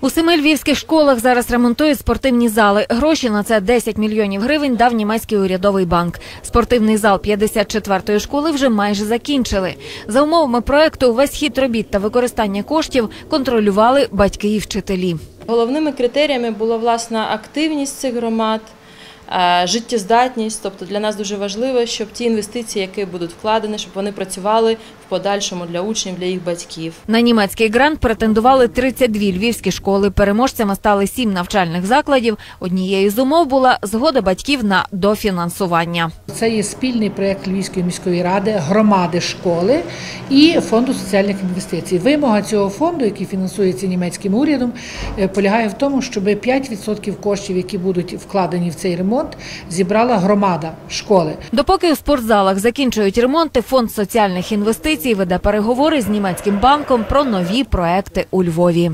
У семи львівських школах зараз ремонтують спортивні зали. Гроші на це 10 мільйонів гривень дав німецький урядовий банк. Спортивний зал 54-ї школи вже майже закінчили. За умовами проекту увесь хід робіт та використання коштів контролювали батьки і вчителі. Головними критеріями була власна активність цих громад, е, життєздатність. Тобто для нас дуже важливо, щоб ті інвестиції, які будуть вкладені, щоб вони працювали в подальшому для учнів, для їх батьків. На німецький грант претендували 32 львівські школи. Переможцями стали сім навчальних закладів. Однією з умов була згода батьків на дофінансування. Це є спільний проєкт Львівської міської ради, громади школи і фонду соціальних інвестицій. Вимога цього фонду, який фінансується німецьким урядом, е, полягає в тому, щоб 5% коштів, які будуть вкладені в цей ремонт, зібрала громада школи. Допоки у спортзалах закінчують ремонти, фонд соціальних інвестицій веде переговори з німецьким банком про нові проекти у Львові.